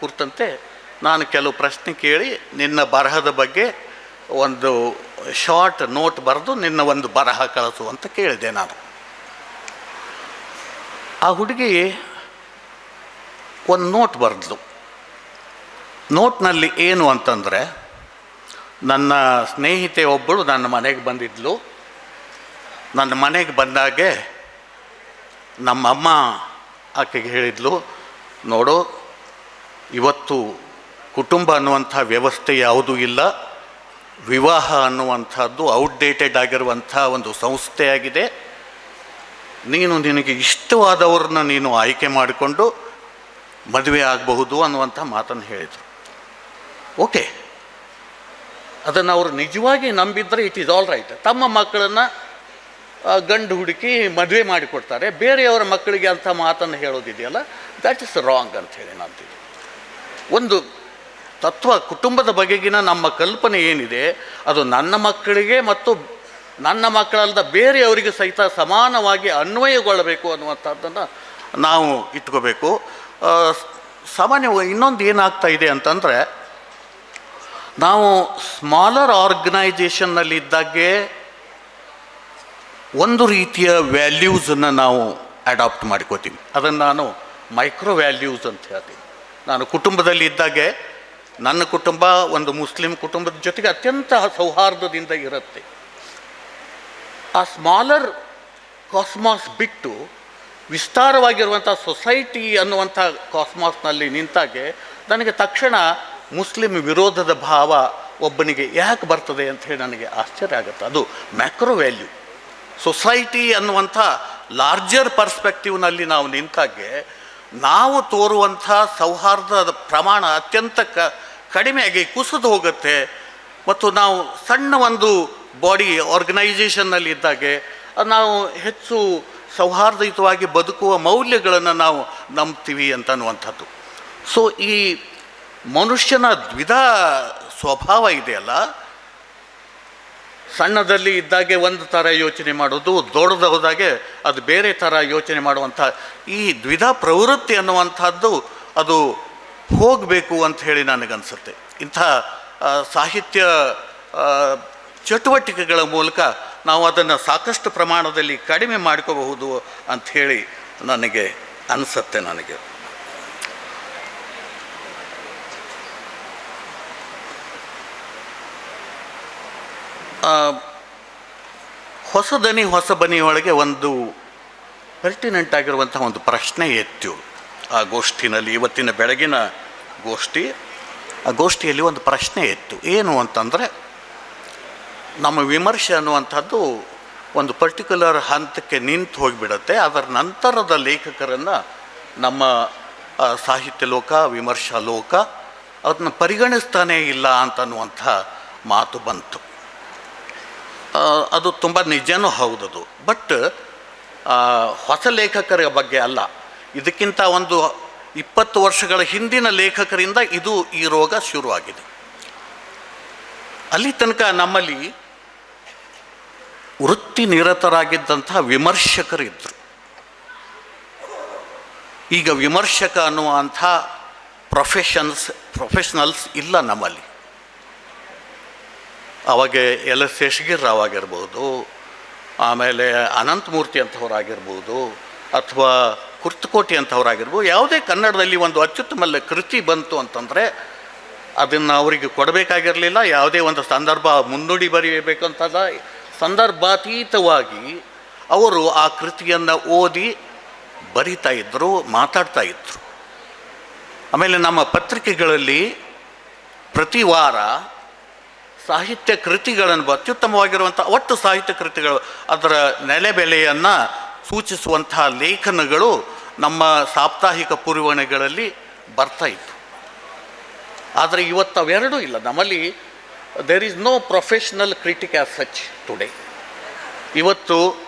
ಕುರಿತಂತೆ ನಾನು ಕೆಲವು ಪ್ರಶ್ನೆ ಕೇಳಿ ನಿನ್ನ ಬರಹದ ಬಗ್ಗೆ ಒಂದು ಶಾರ್ಟ್ ನೋಟ್ ಬರೆದು ನಿನ್ನ ಒಂದು ಬರಹ ಕಳಿಸು ಅಂತ ಕೇಳಿದೆ ನಾನು. ಆ ಹುಡುಗಿ ಒಂದು ನೋಟ್ ಬರೆದ್ಲು. ನೋಟ್ನಲ್ಲಿ ಏನು ಅಂತಂದರೆ, ನನ್ನ ಸ್ನೇಹಿತೆ ಒಬ್ಬಳು ನನ್ನ ಮನೆಗೆ ಬಂದಿದ್ಲು. ನನ್ನ ಮನೆಗೆ ಬಂದಾಗೆ ನಮ್ಮಮ್ಮ ಆಕೆಗೆ ಹೇಳಿದ್ಲು, ನೋಡು, ಇವತ್ತು ಕುಟುಂಬ ಅನ್ನುವಂಥ ವ್ಯವಸ್ಥೆ ಯಾವುದೂ ಇಲ್ಲ. ವಿವಾಹ ಅನ್ನುವಂಥದ್ದು ಔಟ್ಡೇಟೆಡ್ ಆಗಿರುವಂಥ ಒಂದು ಸಂಸ್ಥೆಯಾಗಿದೆ ನೀನು ನಿನಗೆ ಇಷ್ಟವಾದವ್ರನ್ನ ನೀನು ಆಯ್ಕೆ ಮಾಡಿಕೊಂಡು ಮದುವೆ ಆಗಬಹುದು ಅನ್ನುವಂಥ ಮಾತನ್ನು ಹೇಳಿದರು. ಓಕೆ. ಅದನ್ನು ಅವರು ನಿಜವಾಗಿ ನಂಬಿದ್ರೆ ಇಟ್ ಈಸ್ ಆಲ್ ರೈಟ್ ತಮ್ಮ ಮಕ್ಕಳನ್ನು ಗಂಡು ಹುಡುಕಿ ಮದುವೆ ಮಾಡಿಕೊಡ್ತಾರೆ. ಬೇರೆಯವರ ಮಕ್ಕಳಿಗೆ ಅಂಥ ಮಾತನ್ನು ಹೇಳೋದಿದೆಯಲ್ಲ? ದ್ಯಾಟ್ ಇಸ್ ರಾಂಗ್ ಅಂತ ಹೇಳಿ ನಾನು ಒಂದು ತತ್ವ ಕುಟುಂಬದ ಬಗೆಗಿನ ನಮ್ಮ ಕಲ್ಪನೆ ಏನಿದೆ, ಅದು ನನ್ನ ಮಕ್ಕಳಿಗೆ ಮತ್ತು ನನ್ನ ಮಕ್ಕಳಲ್ಲದ ಬೇರೆಯವರಿಗೆ ಸಹಿತ ಸಮಾನವಾಗಿ ಅನ್ವಯಗೊಳ್ಳಬೇಕು ಅನ್ನುವಂಥದ್ದನ್ನು ನಾವು ಇಟ್ಕೋಬೇಕು. ಸಾಮಾನ್ಯ ಇನ್ನೊಂದು ಏನಾಗ್ತಾ ಇದೆ ಅಂತಂದರೆ, ನಾವು ಸ್ಮಾಲರ್ ಆರ್ಗನೈಜೇಷನ್ನಲ್ಲಿ ಇದ್ದಾಗೆ ಒಂದು ರೀತಿಯ ವ್ಯಾಲ್ಯೂಸನ್ನು ನಾವು ಅಡಾಪ್ಟ್ ಮಾಡ್ಕೋತೀವಿ. ಅದನ್ನು ನಾನು ಮೈಕ್ರೋ ವ್ಯಾಲ್ಯೂಸ್ ಅಂತ ಹೇಳ್ತೀನಿ. ನಾನು ಕುಟುಂಬದಲ್ಲಿ ಇದ್ದಾಗೆ ನನ್ನ ಕುಟುಂಬ ಒಂದು ಮುಸ್ಲಿಂ ಕುಟುಂಬದ ಜೊತೆಗೆ ಅತ್ಯಂತ ಸೌಹಾರ್ದದಿಂದ ಇರುತ್ತೆ. ಆ ಸ್ಮಾಲರ್ ಕಾಸ್ಮಾಸ್ ಬಿಟ್ಟು ವಿಸ್ತಾರವಾಗಿರುವಂಥ ಸೊಸೈಟಿ ಅನ್ನುವಂಥ ಕಾಸ್ಮಾಸ್ನಲ್ಲಿ ನಿಂತಾಗೆ ನನಗೆ ತಕ್ಷಣ ಮುಸ್ಲಿಂ ವಿರೋಧದ ಭಾವ ಒಬ್ಬನಿಗೆ ಯಾಕೆ ಬರ್ತದೆ ಅಂತ ಹೇಳಿ ನನಗೆ ಆಶ್ಚರ್ಯ ಆಗುತ್ತೆ. ಅದು ಮ್ಯಾಕ್ರೋ ವ್ಯಾಲ್ಯೂ ಸೊಸೈಟಿ ಅನ್ನುವಂಥ ಲಾರ್ಜರ್ ಪರ್ಸ್ಪೆಕ್ಟಿವ್ನಲ್ಲಿ ನಾವು ನಿಂತಾಗೆ ನಾವು ತೋರುವಂಥ ಸೌಹಾರ್ದದ ಪ್ರಮಾಣ ಅತ್ಯಂತ ಕ ಕಡಿಮೆಯಾಗಿ ಕುಸಿದು ಹೋಗುತ್ತೆ. ಮತ್ತು ನಾವು ಸಣ್ಣ ಒಂದು ಬಾಡಿ ಆರ್ಗನೈಜೇಷನ್ನಲ್ಲಿ ಇದ್ದಾಗೆ, ನಾವು ಹೆಚ್ಚು ಸೌಹಾರ್ದಯುತವಾಗಿ ಬದುಕುವ ಮೌಲ್ಯಗಳನ್ನು ನಾವು ನಂಬ್ತೀವಿ ಅಂತ ಅನ್ನುವಂಥದ್ದು. ಸೊ ಈ ಮನುಷ್ಯನ ದ್ವಿಧ ಸ್ವಭಾವ ಇದೆಯಲ್ಲ ಸಣ್ಣದಲ್ಲಿ ಇದ್ದಾಗೆ ಒಂದು ಥರ ಯೋಚನೆ ಮಾಡೋದು ದೊಡ್ಡದು ಹೋದಾಗೆ ಅದು ಬೇರೆ ಥರ ಯೋಚನೆ ಮಾಡುವಂಥ ಈ ದ್ವಿಧ ಪ್ರವೃತ್ತಿ ಅನ್ನುವಂಥದ್ದು ಅದು ಹೋಗಬೇಕು ಅಂತ ಹೇಳಿ ನನಗನ್ಸುತ್ತೆ. ಇಂಥ ಸಾಹಿತ್ಯ ಚಟುವಟಿಕೆಗಳ ಮೂಲಕ ನಾವು ಅದನ್ನು ಸಾಕಷ್ಟು ಪ್ರಮಾಣದಲ್ಲಿ ಕಡಿಮೆ ಮಾಡ್ಕೋಬಹುದು ಅಂತ ಹೇಳಿ ನನಗೆ ಅನಿಸುತ್ತೆ ನನಗೆ. ಆ, ಹೊಸ ದನಿ ಹೊಸ ಬನಿಯೊಳಗೆ ಒಂದು ಪರ್ಟಿನೆಂಟ್ ಆಗಿರುವಂಥ ಒಂದು ಪ್ರಶ್ನೆ ಎತ್ತು. ಆ ಗೋಷ್ಠಿನಲ್ಲಿ ಇವತ್ತಿನ ಬೆಳಗಿನ ಗೋಷ್ಠಿ ಆ ಗೋಷ್ಠಿಯಲ್ಲಿ ಒಂದು ಪ್ರಶ್ನೆ ಎತ್ತು. ಏನು ಅಂತಂದರೆ ನಮ್ಮ ವಿಮರ್ಶೆ ಅನ್ನುವಂಥದ್ದು ಒಂದು ಪರ್ಟಿಕ್ಯುಲರ್ ಹಂತಕ್ಕೆ ನಿಂತು ಹೋಗಿಬಿಡುತ್ತೆ. ಅದರ ನಂತರದ ಲೇಖಕರನ್ನು ನಮ್ಮ ಸಾಹಿತ್ಯ ಲೋಕ ವಿಮರ್ಶಾ ಲೋಕ ಅದನ್ನು ಪರಿಗಣಿಸ್ತಾನೇ ಇಲ್ಲ ಅಂತನ್ನುವಂಥ ಮಾತು ಬಂತು. ಅದು ತುಂಬ ನಿಜನೂ ಹೌದದು. ಬಟ್ ಹೊಸ ಲೇಖಕರ ಬಗ್ಗೆ ಅಲ್ಲ. ಇದಕ್ಕಿಂತ ಒಂದು ಇಪ್ಪತ್ತು ವರ್ಷಗಳ ಹಿಂದಿನ ಲೇಖಕರಿಂದ ಇದು ಈ ರೋಗ ಶುರುವಾಗಿದೆ. ಅಲ್ಲಿ ತನಕ ನಮ್ಮಲ್ಲಿ ವೃತ್ತಿ ನಿರತರಾಗಿದ್ದಂಥ ವಿಮರ್ಶಕರಿದ್ದರು ಈಗ ವಿಮರ್ಶಕ ಅನ್ನುವಂಥ ಪ್ರೊಫೆಷನ್ಸ್ ಪ್ರೊಫೆಷನಲ್ಸ್ ಇಲ್ಲ ನಮ್ಮಲ್ಲಿ. ಅವಾಗ ಎಲ್ ಎಸ್ ಶೇಷಗಿರ್ ರಾವ್ ಆಗಿರ್ಬೋದು ಆಮೇಲೆ ಅನಂತಮೂರ್ತಿ ಅಂಥವರಾಗಿರ್ಬೋದು, ಅಥವಾ ಕುರ್ತಕೋಟಿ ಅಂಥವರಾಗಿರ್ಬೋದು, ಯಾವುದೇ ಕನ್ನಡದಲ್ಲಿ ಒಂದು ಅತ್ಯುತ್ತಮ ಕೃತಿ ಬಂತು ಅಂತಂದರೆ ಅದನ್ನು ಅವರಿಗೆ ಕೊಡಬೇಕಾಗಿರಲಿಲ್ಲ. ಯಾವುದೇ ಒಂದು ಸಂದರ್ಭ ಮುನ್ನುಡಿ ಬರೀಬೇಕಂತಲ್ಲ ಸಂದರ್ಭಾತೀತವಾಗಿ ಅವರು ಆ ಕೃತಿಯನ್ನು ಓದಿ ಬರಿತಾ ಇದ್ದರು ಮಾತಾಡ್ತಾ ಇದ್ದರು ಆಮೇಲೆ ನಮ್ಮ ಪತ್ರಿಕೆಗಳಲ್ಲಿ ಪ್ರತಿ ವಾರ ಸಾಹಿತ್ಯ ಕೃತಿಗಳನ್ನು ಅತ್ಯುತ್ತಮವಾಗಿರುವಂಥ ಒಟ್ಟು ಸಾಹಿತ್ಯ ಕೃತಿಗಳು. ಅದರ ನೆಲೆಬೆಲೆಯನ್ನು ಸೂಚಿಸುವಂತಹ ಲೇಖನಗಳು ನಮ್ಮ ಸಾಪ್ತಾಹಿಕ ಪುರವಣೆಗಳಲ್ಲಿ ಬರ್ತಾ ಇತ್ತು. ಆದರೆ ಇವತ್ತು ಅವೆರಡೂ ಇಲ್ಲ. ನಮ್ಮಲ್ಲಿ there is no professional critic as such today ಇವತ್ತು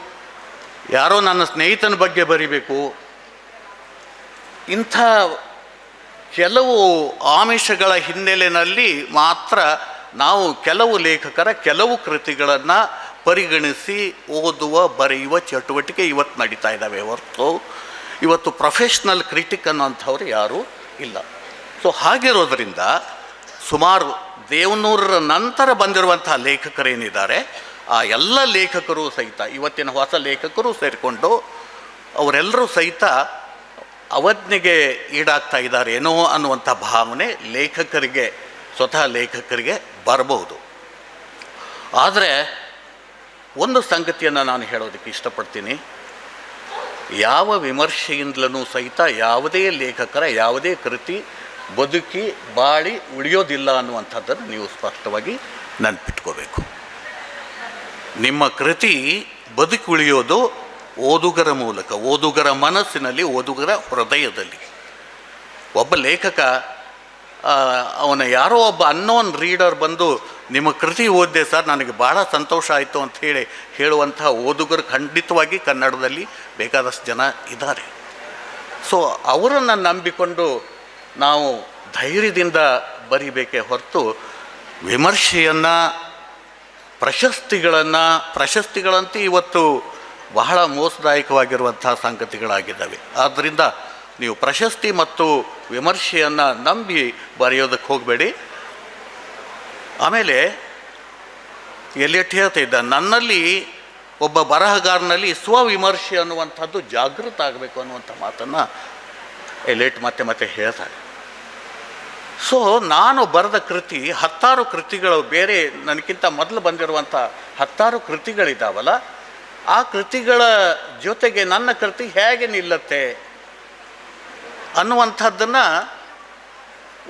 ಯಾರೋ ನನ್ನ ಸ್ನೇಹಿತನ ಬಗ್ಗೆ ಬರಿಬೇಕು. ಇಂಥ ಕೆಲವು ಆಮಿಷಗಳ ಹಿನ್ನೆಲೆಯಲ್ಲಿ ಮಾತ್ರ ನಾವು ಕೆಲವು ಲೇಖಕರ ಕೆಲವು ಕೃತಿಗಳನ್ನು ಪರಿಗಣಿಸಿ ಓದುವ, ಬರೆಯುವ ಚಟುವಟಿಕೆ ಇವತ್ತು ನಡೀತಾ ಇದ್ದಾವೆ. ಹೊರತು ಇವತ್ತು ಪ್ರೊಫೆಷ್ನಲ್ ಕ್ರಿಟಿಕ್ ಅನ್ನೋಂಥವ್ರು ಯಾರೂ ಇಲ್ಲ. ಸೊ ಹಾಗಿರೋದ್ರಿಂದ ಸುಮಾರು ದೇವನೂರರ ನಂತರ ಬಂದಿರುವಂತಹ ಲೇಖಕರೇನಿದ್ದಾರೆ, ಆ ಎಲ್ಲ ಲೇಖಕರು ಸಹಿತ, ಇವತ್ತಿನ ಹೊಸ ಲೇಖಕರು ಸೇರಿಕೊಂಡು ಅವರೆಲ್ಲರೂ ಸಹಿತ ಅವಜ್ಞೆಗೆ ಈಡಾಗ್ತಾ ಇದ್ದಾರೇನೋ ಅನ್ನುವಂಥ ಭಾವನೆ ಲೇಖಕರಿಗೆ ಸ್ವತಃ ಲೇಖಕರಿಗೆ ಬರಬಹುದು. ಆದರೆ ಒಂದು ಸಂಗತಿಯನ್ನು ನಾನು ಹೇಳೋದಕ್ಕೆ ಇಷ್ಟಪಡ್ತೀನಿ. ಯಾವ ವಿಮರ್ಶೆಯಿಂದಲೂ ಸಹಿತ ಯಾವುದೇ ಲೇಖಕರ ಯಾವುದೇ ಕೃತಿ ಬದುಕಿ, ಬಾಳಿ ಉಳಿಯೋದಿಲ್ಲ ಅನ್ನುವಂಥದ್ದನ್ನು ನೀವು ಸ್ಪಷ್ಟವಾಗಿ ನೆನ್ಪಿಟ್ಕೋಬೇಕು. ನಿಮ್ಮ ಕೃತಿ ಬದುಕಿ ಉಳಿಯೋದು ಓದುಗರ ಮೂಲಕ, ಓದುಗರ ಮನಸ್ಸಿನಲ್ಲಿ, ಓದುಗರ ಹೃದಯದಲ್ಲಿ. ಒಬ್ಬ ಲೇಖಕ ಅವನ ಯಾರೋ ಒಬ್ಬ ಅನ್ನೋನ್ ರೀಡರ್ ಬಂದು, ನಿಮ್ಮ ಕೃತಿ ಓದಿದೆ ಸರ್, ನನಗೆ ಭಾಳ ಸಂತೋಷ ಆಯಿತು ಅಂತ ಹೇಳಿ ಹೇಳುವಂತಹ ಓದುಗರು ಖಂಡಿತವಾಗಿ ಕನ್ನಡದಲ್ಲಿ ಬೇಕಾದಷ್ಟು ಜನ ಇದ್ದಾರೆ. ಸೊ ಅವರನ್ನು ನಂಬಿಕೊಂಡು ನಾವು ಧೈರ್ಯದಿಂದ ಬರಿಬೇಕೇ ಹೊರತು ವಿಮರ್ಶೆಯನ್ನು, ಪ್ರಶಸ್ತಿಗಳನ್ನು, ಪ್ರಶಸ್ತಿಗಳಂತೂ ಇವತ್ತು ಬಹಳ ಮೋಸದಾಯಕವಾಗಿರುವಂಥ ಸಂಗತಿಗಳಾಗಿದ್ದಾವೆ. ಆದ್ದರಿಂದ ನೀವು ಪ್ರಶಸ್ತಿ ಮತ್ತು ವಿಮರ್ಶೆಯನ್ನು ನಂಬಿ ಬರೆಯೋದಕ್ಕೆ ಹೋಗಬೇಡಿ. ಆಮೇಲೆ ಎಲಿಯಟ್ ಹೇಳ್ತಾ ಇದ್ದ, ನನ್ನಲ್ಲಿ ಒಬ್ಬ ಬರಹಗಾರನಲ್ಲಿ ಸ್ವವಿಮರ್ಶೆ ಅನ್ನುವಂಥದ್ದು ಜಾಗೃತ ಆಗಬೇಕು ಅನ್ನುವಂಥ ಮಾತನ್ನು ಎಲಿಯಟ್ ಮತ್ತೆ ಮತ್ತೆ ಹೇಳ್ತಾರೆ. ಸೊ ನಾನು ಬರೆದ ಕೃತಿ, ಹತ್ತಾರು ಕೃತಿಗಳು, ಬೇರೆ ನನಗಿಂತ ಮೊದಲು ಬಂದಿರುವಂಥ ಹತ್ತಾರು ಕೃತಿಗಳಿದ್ದಾವಲ್ಲ ಆ ಕೃತಿಗಳ ಜೊತೆಗೆ ನನ್ನ ಕೃತಿ ಹೇಗೆ ನಿಲ್ಲತ್ತೆ? ಅನ್ನುವಂಥದ್ದನ್ನು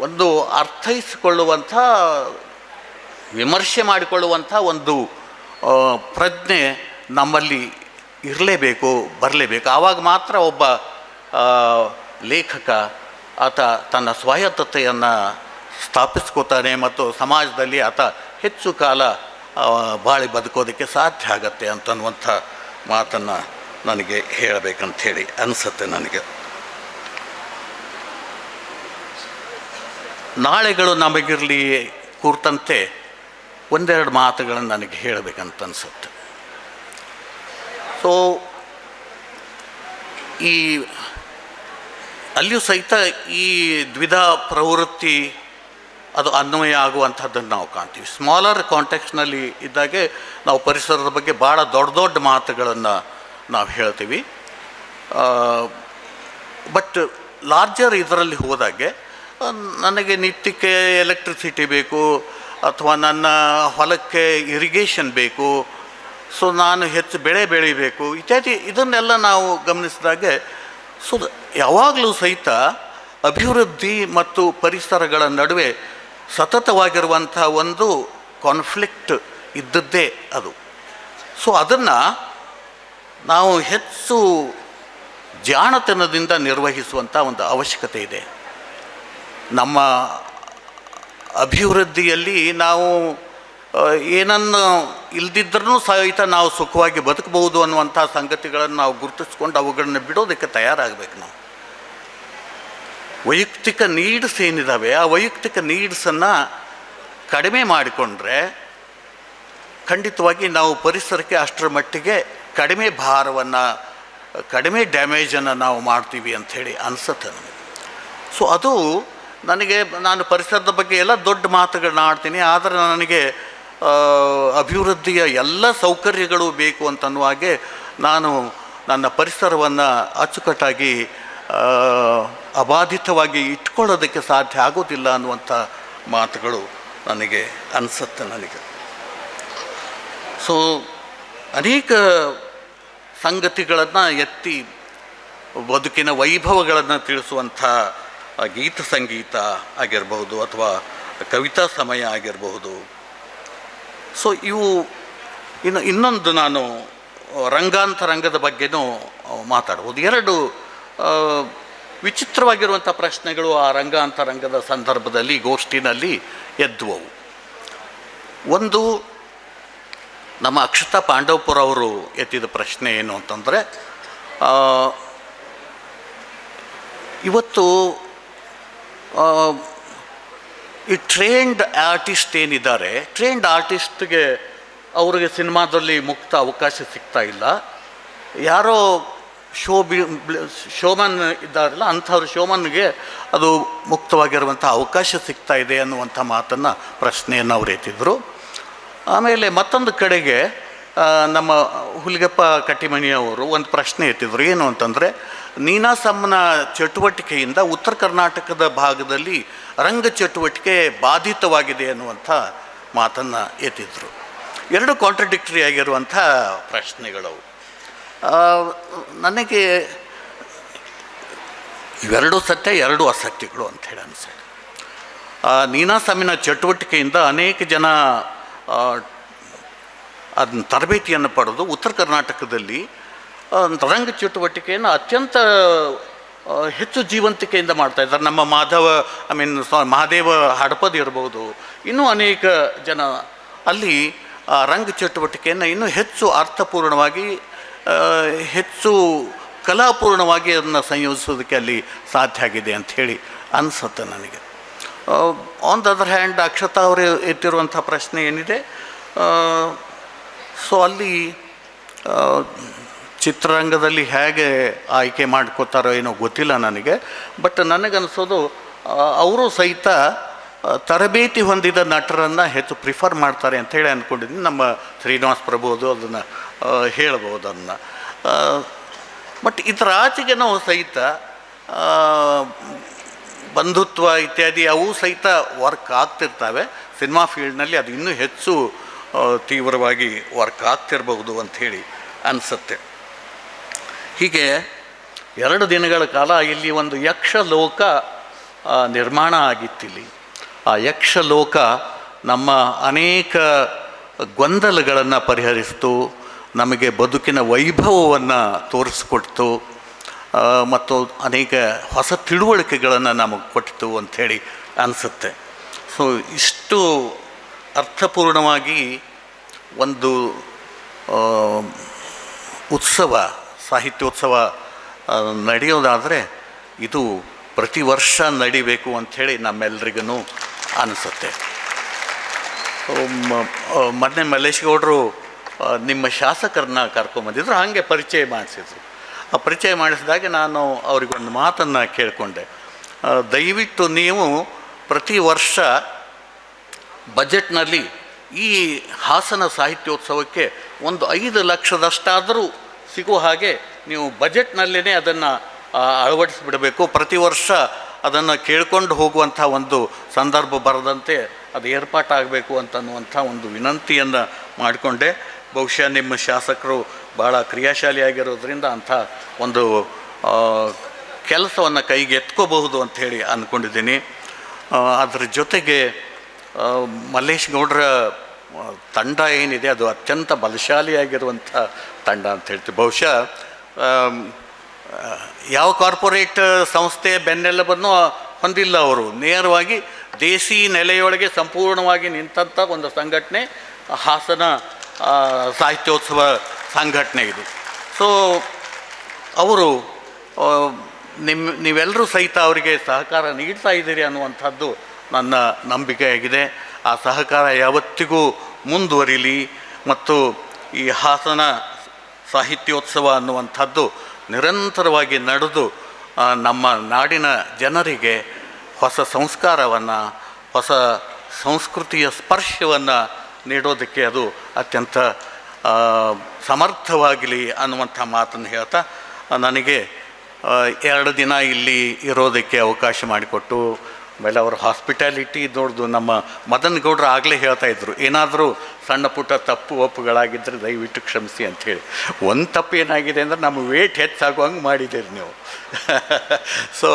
ಒಂದು ಅರ್ಥೈಸಿಕೊಳ್ಳುವಂಥ, ವಿಮರ್ಶೆ ಮಾಡಿಕೊಳ್ಳುವಂಥ ಒಂದು ಪ್ರಜ್ಞೆ ನಮ್ಮಲ್ಲಿ ಇರಲೇಬೇಕು, ಬರಲೇಬೇಕು. ಆವಾಗ ಮಾತ್ರ ಒಬ್ಬ ಲೇಖಕ ಆತ ತನ್ನ ಸ್ವಾಯತ್ತತೆಯನ್ನು ಸ್ಥಾಪಿಸ್ಕೋತಾನೆ ಮತ್ತು ಸಮಾಜದಲ್ಲಿ ಆತ ಹೆಚ್ಚು ಕಾಲ ಬಾಳಿ ಬದುಕೋದಕ್ಕೆ ಸಾಧ್ಯ ಆಗತ್ತೆ ಅಂತನ್ನುವಂಥ ಮಾತನ್ನು ನನಗೆ ಹೇಳಬೇಕಂಥೇಳಿ ಅನಿಸುತ್ತೆ ನನಗೆ. ನಾಳೆಗಳು ನಮಗಿರಲಿ ಕುರಿತಂತೆ ಒಂದೆರಡು ಮಾತುಗಳನ್ನು ನನಗೆ ಹೇಳಬೇಕಂತ ಅನಿಸುತ್ತೆ ಸೊ ಈ ಅಲ್ಲಿಯೂ ಸಹಿತ ಈ ದ್ವಿಧ ಪ್ರವೃತ್ತಿ ಅದು ಅನ್ವಯ ಆಗುವಂಥದ್ದನ್ನು ನಾವು ಕಾಣ್ತೀವಿ. ಸ್ಮಾಲರ್ ಕಾಂಟೆಕ್ಸ್ನಲ್ಲಿ ಇದ್ದಾಗೆ ನಾವು ಪರಿಸರದ ಬಗ್ಗೆ ಭಾಳ ದೊಡ್ಡ ದೊಡ್ಡ ಮಾತುಗಳನ್ನು ನಾವು ಹೇಳ್ತೀವಿ. ಬಟ್ ಲಾರ್ಜರ್ ಇದರಲ್ಲಿ ಹೋದಾಗೆ ನನಗೆ ನಿತ್ಯಕ್ಕೆ ಎಲೆಕ್ಟ್ರಿಸಿಟಿ ಬೇಕು ಅಥವಾ ನನ್ನ ಹೊಲಕ್ಕೆ ಇರಿಗೇಷನ್ ಬೇಕು. ಸೊ ನಾನು ಹೆಚ್ಚು ಬೆಳೆ ಬೆಳಿಬೇಕು. ಇತ್ಯಾದಿ, ಇದನ್ನೆಲ್ಲ ನಾವು ಗಮನಿಸಿದಾಗೆ, ಸೊ, ಯಾವಾಗಲೂ ಸಹಿತ ಅಭಿವೃದ್ಧಿ ಮತ್ತು ಪರಿಸರಗಳ ನಡುವೆ ಸತತವಾಗಿರುವಂಥ ಒಂದು ಕಾನ್ಫ್ಲಿಕ್ಟ್ ಇದ್ದದ್ದೇ ಅದು. ಸೊ ಅದನ್ನು ನಾವು ಹೆಚ್ಚು ಜಾಣತನದಿಂದ ನಿರ್ವಹಿಸುವಂಥ ಒಂದು ಅವಶ್ಯಕತೆ ಇದೆ. ನಮ್ಮ ಅಭಿವೃದ್ಧಿಯಲ್ಲಿ ನಾವು ಏನನ್ನು ಇಲ್ದಿದ್ರೂ ಸಹಿತ ನಾವು ಸುಖವಾಗಿ ಬದುಕಬಹುದು ಅನ್ನುವಂಥ ಸಂಗತಿಗಳನ್ನು ನಾವು ಗುರುತಿಸ್ಕೊಂಡು ಅವುಗಳನ್ನ ಬಿಡೋದಕ್ಕೆ ತಯಾರಾಗಬೇಕು ನಾವು. ವೈಯಕ್ತಿಕ ನೀಡ್ಸ್ ಏನಿದ್ದಾವೆ ಆ ವೈಯಕ್ತಿಕ ನೀಡ್ಸನ್ನು ಕಡಿಮೆ ಮಾಡಿಕೊಂಡ್ರೆ ಖಂಡಿತವಾಗಿ ನಾವು ಪರಿಸರಕ್ಕೆ ಅಷ್ಟರ ಮಟ್ಟಿಗೆ ಕಡಿಮೆ ಭಾರವನ್ನು, ಕಡಿಮೆ ಡ್ಯಾಮೇಜನ್ನು ನಾವು ಮಾಡ್ತೀವಿ ಅಂಥೇಳಿ ಅನಿಸುತ್ತೆ ನಮಗೆ. ಸೊ ಅದು ನನಗೆ, ನಾನು ಪರಿಸರದ ಬಗ್ಗೆ ಎಲ್ಲ ದೊಡ್ಡ ಮಾತುಗಳನ್ನ ಆಡ್ತೀನಿ, ಆದರೆ ನನಗೆ ಅಭಿವೃದ್ಧಿಯ ಎಲ್ಲ ಸೌಕರ್ಯಗಳು ಬೇಕು ಅಂತನ್ನುವ ಹಾಗೆ ನಾನು ನನ್ನ ಪರಿಸರವನ್ನು ಅಚ್ಚುಕಟ್ಟಾಗಿ ಅಬಾಧಿತವಾಗಿ ಇಟ್ಕೊಳ್ಳೋದಕ್ಕೆ ಸಾಧ್ಯ ಆಗೋದಿಲ್ಲ ಅನ್ನುವಂಥ ಮಾತುಗಳು ನನಗೆ ಅನಿಸುತ್ತೆ ನನಗೆ. ಸೊ ಅನೇಕ ಸಂಗತಿಗಳನ್ನು ಎತ್ತಿ, ಬದುಕಿನ ವೈಭವಗಳನ್ನು ತಿಳಿಸುವಂಥ ಗೀತ ಸಂಗೀತ ಆಗಿರಬಹುದು ಅಥವಾ ಕವಿತಾ ಸಮಯ ಆಗಿರಬಹುದು. ಸೊ ಇವು ಇನ್ನು ಇನ್ನೊಂದು ನಾನು ರಂಗಾಂತರಂಗದ ಬಗ್ಗೆನೂ ಮಾತಾಡ್ಬೋದು. ಎರಡು ವಿಚಿತ್ರವಾಗಿರುವಂಥ ಪ್ರಶ್ನೆಗಳು ಆ ರಂಗಾಂತರಂಗದ ಸಂದರ್ಭದಲ್ಲಿ, ಗೋಷ್ಠಿನಲ್ಲಿ ಎದ್ದುವವು. ಒಂದು, ನಮ್ಮ ಅಕ್ಷತಾ ಪಾಂಡವಪುರ ಅವರು ಎತ್ತಿದ ಪ್ರಶ್ನೆ ಏನು ಅಂತಂದರೆ ಇವತ್ತು ಈ ಟ್ರೈನ್ಡ್ ಆರ್ಟಿಸ್ಟ್ ಏನಿದ್ದಾರೆ ಟ್ರೈನ್ಡ್ ಆರ್ಟಿಸ್ಟ್ಗೆ ಅವರಿಗೆ ಸಿನಿಮಾದಲ್ಲಿ ಮುಕ್ತ ಅವಕಾಶ ಸಿಗ್ತಾ ಇಲ್ಲ. ಯಾರೋ ಶೋ ಬಿ ಶೋಮನ್ ಇದ್ದಾರಲ್ಲ, ಅಂಥವ್ರು ಶೋಮನ್ಗೆ ಅದು ಮುಕ್ತವಾಗಿರುವಂಥ ಅವಕಾಶ ಸಿಗ್ತಾ ಇದೆ ಅನ್ನುವಂಥ ಮಾತನ್ನು ಪ್ರಶ್ನೆಯನ್ನು ಅವ್ರು ಎತ್ತಿದ್ರು. ಆಮೇಲೆ ಮತ್ತೊಂದು ಕಡೆಗೆ ನಮ್ಮ ಹುಲಿಗಪ್ಪ ಕಟ್ಟಿಮಣಿಯವರು ಒಂದು ಪ್ರಶ್ನೆ ಎತ್ತಿದ್ರು. ಏನು ಅಂತಂದರೆ ನೀನಾಸಮ್ಮನ ಚಟುವಟಿಕೆಯಿಂದ ಉತ್ತರ ಕರ್ನಾಟಕದ ಭಾಗದಲ್ಲಿ ರಂಗ ಚಟುವಟಿಕೆ ಬಾಧಿತವಾಗಿದೆ ಅನ್ನುವಂಥ ಮಾತನ್ನು ಎತ್ತಿದ್ರು. ಎರಡು ಕಾಂಟ್ರಡಿಕ್ಟರಿ ಆಗಿರುವಂಥ ಪ್ರಶ್ನೆಗಳವು. ನನಗೆ ಇವೆರಡೂ ಸತ್ಯ, ಎರಡು ಅಸತ್ಯಗಳು ಹೇಳಿ ಅನಿಸುತ್ತೆ. ನೀನಾಸಮಿನ ಚಟುವಟಿಕೆಯಿಂದ ಅನೇಕ ಜನ ಅದನ್ನ ತರಬೇತಿಯನ್ನು ಪಡೆದು ಉತ್ತರ ಕರ್ನಾಟಕದಲ್ಲಿ ರಂಗ ಚಟುವಟಿಕೆಯನ್ನು ಅತ್ಯಂತ ಹೆಚ್ಚು ಜೀವಂತಿಕೆಯಿಂದ ಮಾಡ್ತಾ ಇದ್ದಾರೆ. ನಮ್ಮ ಮಾಧವ ಐ ಮೀನ್ ಮಹಾದೇವ ಹಡಪದ್ ಇರ್ಬೋದು. ಇನ್ನೂ ಅನೇಕ ಜನ ಅಲ್ಲಿ ರಂಗ ಚಟುವಟಿಕೆಯನ್ನು ಇನ್ನೂ ಹೆಚ್ಚು ಅರ್ಥಪೂರ್ಣವಾಗಿ ಹೆಚ್ಚು ಕಲಾಪೂರ್ಣವಾಗಿ ಅದನ್ನು ಸಂಯೋಜಿಸೋದಕ್ಕೆ ಅಲ್ಲಿ ಸಾಧ್ಯ ಆಗಿದೆ ಅಂತ ಹೇಳಿ ಅನಿಸುತ್ತೆ ನನಗೆ. On the other hand Akshata ಅವರು ಎತ್ತಿರುವಂಥ ಪ್ರಶ್ನೆ ಏನಿದೆ? ಸೊ ಅಲ್ಲಿ ಚಿತ್ರರಂಗದಲ್ಲಿ ಹೇಗೆ ಆಯ್ಕೆ ಮಾಡ್ಕೋತಾರೋ ಏನೋ ಗೊತ್ತಿಲ್ಲ ನನಗೆ, ಬಟ್ ನನಗನ್ಸೋದು ಅವರು ಸಹಿತ ತರಬೇತಿ ಹೊಂದಿದ ನಟರನ್ನು ಹೆಚ್ಚು ಪ್ರಿಫರ್ ಮಾಡ್ತಾರೆ ಅಂತ ಹೇಳಿ ಅಂದ್ಕೊಂಡಿದ್ದೀನಿ ನಮ್ಮ ಶ್ರೀನಿವಾಸ್ ಪ್ರಭು ಅದು ಅದನ್ನು ಹೇಳ್ಬೋದು ಅದನ್ನು. ಬಟ್ ಇದರ ಆಚೆಗೆ ನಾವು ಸಹಿತ ಬಂಧುತ್ವ ಇತ್ಯಾದಿ ಅವು ಸಹಿತ ವರ್ಕ್ ಆಗ್ತಿರ್ತವೆ. ಸಿನಿಮಾ ಫೀಲ್ಡ್ನಲ್ಲಿ ಅದು ಇನ್ನೂ ಹೆಚ್ಚು ತೀವ್ರವಾಗಿ ವರ್ಕ್ ಆಗ್ತಿರಬಹುದು ಅಂಥೇಳಿ ಅನಿಸುತ್ತೆ. ಹೀಗೆ ಎರಡು ದಿನಗಳ ಕಾಲ ಇಲ್ಲಿ ಒಂದು ಯಕ್ಷಲೋಕ ನಿರ್ಮಾಣ ಆಗಿತ್ತಿಲ್ಲಿ. ಆ ಯಕ್ಷಲೋಕ ನಮ್ಮ ಅನೇಕ ಗೊಂದಲಗಳನ್ನು ಪರಿಹರಿಸ್ತು, ನಮಗೆ ಬದುಕಿನ ವೈಭವವನ್ನು ತೋರಿಸ್ಕೊಡ್ತು ಮತ್ತು ಅನೇಕ ಹೊಸ ತಿಳುವಳಿಕೆಗಳನ್ನು ನಮಗೆ ಕೊಟ್ಟಿತು ಅಂಥೇಳಿ ಅನಿಸುತ್ತೆ. ಸೊ ಇಷ್ಟು ಅರ್ಥಪೂರ್ಣವಾಗಿ ಒಂದು ಉತ್ಸವ ಸಾಹಿತ್ಯೋತ್ಸವ ನಡೆಯೋದಾದರೆ ಇದು ಪ್ರತಿ ವರ್ಷ ನಡಿಬೇಕು ಅಂಥೇಳಿ ನಮ್ಮೆಲ್ರಿಗೂ ಅನಿಸುತ್ತೆ. ಮೊನ್ನೆ ಮಲ್ಲೇಶ್ ಗೌಡರು ನಿಮ್ಮ ಶಾಸಕರನ್ನ ಕರ್ಕೊಂಬಂದಿದ್ರು ಹಾಗೆ ಪರಿಚಯ ಮಾಡಿಸಿದ್ರು. ಆ ಪರಿಚಯ ಮಾಡಿಸಿದಾಗ ನಾನು ಅವ್ರಿಗೊಂದು ಮಾತನ್ನು ಕೇಳಿಕೊಂಡೆ. ದಯವಿಟ್ಟು ನೀವು ಪ್ರತಿ ವರ್ಷ ಬಜೆಟ್ನಲ್ಲಿ ಈ ಹಾಸನ ಸಾಹಿತ್ಯೋತ್ಸವಕ್ಕೆ ಒಂದು ಐದು ಲಕ್ಷದಷ್ಟಾದರೂ ಸಿಗುವ ಹಾಗೆ ನೀವು ಬಜೆಟ್ನಲ್ಲೇ ಅದನ್ನು ಅಳವಡಿಸಿಬಿಡಬೇಕು. ಪ್ರತಿ ವರ್ಷ ಅದನ್ನು ಕೇಳ್ಕೊಂಡು ಹೋಗುವಂಥ ಒಂದು ಸಂದರ್ಭ ಬರದಂತೆ ಅದು ಏರ್ಪಾಟಾಗಬೇಕು ಅಂತನ್ನುವಂಥ ಒಂದು ವಿನಂತಿಯನ್ನು ಮಾಡಿಕೊಂಡೆ. ಬಹುಶಃ ನಿಮ್ಮ ಶಾಸಕರು ಭಾಳ ಕ್ರಿಯಾಶಾಲಿಯಾಗಿರೋದ್ರಿಂದ ಅಂಥ ಒಂದು ಕೆಲಸವನ್ನು ಕೈಗೆ ಎತ್ಕೋಬಹುದು ಅಂಥೇಳಿ ಅಂದ್ಕೊಂಡಿದ್ದೀನಿ ಅದರ ಜೊತೆಗೆ ಮಲ್ಲೇಶ್ ಗೌಡ್ರ ತಂಡ ಏನಿದೆ ಅದು ಅತ್ಯಂತ ಬಲಶಾಲಿಯಾಗಿರುವಂಥ ತಂಡ ಅಂತ ಹೇಳ್ತೀವಿ. ಬಹುಶಃ ಯಾವ ಕಾರ್ಪೊರೇಟ್ ಸಂಸ್ಥೆ ಬೆನ್ನೆಲುಬನ್ನು ಹೊಂದಿಲ್ಲ ಅವರು. ನೇರವಾಗಿ ದೇಸಿ ನೆಲೆಯೊಳಗೆ ಸಂಪೂರ್ಣವಾಗಿ ನಿಂತಂಥ ಒಂದು ಸಂಘಟನೆ, ಹಾಸನ ಸಾಹಿತ್ಯೋತ್ಸವ ಸಂಘಟನೆ ಇದು. ಸೊ ಅವರು ನಿಮ್ಮ ನೀವೆಲ್ಲರೂ ಸಹಿತ ಅವರಿಗೆ ಸಹಕಾರ ನೀಡ್ತಾ ಇದ್ದೀರಿ ಅನ್ನುವಂಥದ್ದು ನನ್ನ ನಂಬಿಕೆಯಾಗಿದೆ. ಆ ಸಹಕಾರ ಯಾವತ್ತಿಗೂ ಮುಂದುವರಿಲಿ ಮತ್ತು ಈ ಹಾಸನ ಸಾಹಿತ್ಯೋತ್ಸವ ಅನ್ನುವಂಥದ್ದು ನಿರಂತರವಾಗಿ ನಡೆದು ನಮ್ಮ ನಾಡಿನ ಜನರಿಗೆ ಹೊಸ ಸಂಸ್ಕಾರವನ್ನು, ಹೊಸ ಸಂಸ್ಕೃತಿಯ ಸ್ಪರ್ಶವನ್ನು ನೀಡೋದಕ್ಕೆ ಅದು ಅತ್ಯಂತ ಸಮರ್ಥವಾಗಲಿ ಅನ್ನುವಂಥ ಮಾತನ್ನು ಹೇಳ್ತಾ, ನನಗೆ ಎರಡು ದಿನ ಇಲ್ಲಿ ಇರೋದಕ್ಕೆ ಅವಕಾಶ ಮಾಡಿಕೊಟ್ಟು ಆಮೇಲೆ ಅವರ ಹಾಸ್ಪಿಟಾಲಿಟಿ ನೋಡ್ದು ನಮ್ಮ ಮದನ್ ಗೌಡ್ರು ಆಗಲೇ ಹೇಳ್ತಾ ಇದ್ರು, ಏನಾದರೂ ಸಣ್ಣ ಪುಟ್ಟ ತಪ್ಪು ಒಪ್ಪುಗಳಾಗಿದ್ದರೆ ದಯವಿಟ್ಟು ಕ್ಷಮಿಸಿ ಅಂಥೇಳಿ ಒಂದು ತಪ್ಪು ಏನಾಗಿದೆ ಅಂದರೆ ನಮ್ಮ ವೇಟ್ ಹೆಚ್ಚಾಗುವಂಗೆ ಮಾಡಿದ್ದೀರಿ ನೀವು. ಸೊ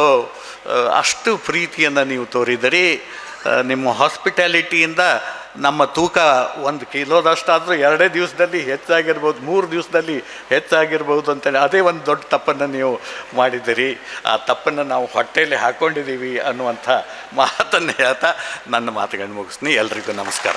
ಅಷ್ಟು ಪ್ರೀತಿಯನ್ನು ನೀವು ತೋರಿದಿರಿ. ನಿಮ್ಮ ಹಾಸ್ಪಿಟಾಲಿಟಿಯಿಂದ ನಮ್ಮ ತೂಕ ಒಂದು ಕಿಲೋದಷ್ಟಾದರೂ ಎರಡೇ ದಿವಸದಲ್ಲಿ ಹೆಚ್ಚಾಗಿರ್ಬೋದು, ಮೂರು ದಿವಸದಲ್ಲಿ ಹೆಚ್ಚಾಗಿರ್ಬೋದು ಅಂತೇಳಿ ಅದೇ ಒಂದು ದೊಡ್ಡ ತಪ್ಪನ್ನು ನೀವು ಮಾಡಿದ್ದೀರಿ. ಆ ತಪ್ಪನ್ನು ನಾವು ಹೊಟ್ಟೆಯಲ್ಲಿ ಹಾಕ್ಕೊಂಡಿದ್ದೀವಿ ಅನ್ನುವಂಥ ಮಾತನ್ನು ಹೇಳ್ತಾ ನನ್ನ ಮಾತುಗಳನ್ನು ಮುಗಿಸ್ತೀನಿ. ಎಲ್ರಿಗೂ ನಮಸ್ಕಾರ.